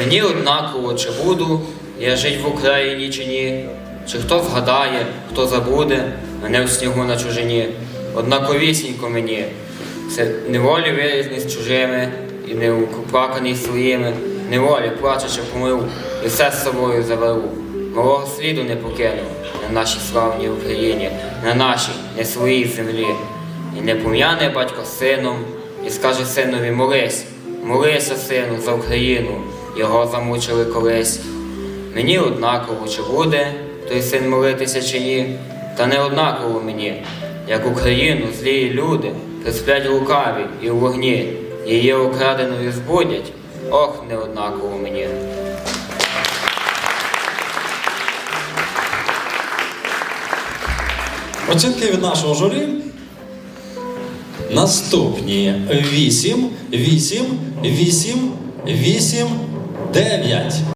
Мені однаково, чи буду я жить в Україні чи ні, чи хто згадає, хто забуде мене в снігу на чужині. Однаковісінько мені, це неволі вирізні з чужими, і не уплаканий своїми, неволі плачучи помилу, і все з собою заберу. Малого сліду не покину на нашій славній Україні, на нашій, не своїй землі. І не пом'яне батько сином, і скаже синові молись, молися, сину, за Україну, його замучили колись. Мені однаково, чи буде той син молитися чи ні, та не однаково мені, як Україну злії люди присплять лукаві і у вогні, її окраденою збудять, ох, не однаково мені. Оцінки від нашого журі. Наступні 8, 8, 8, 8, 9.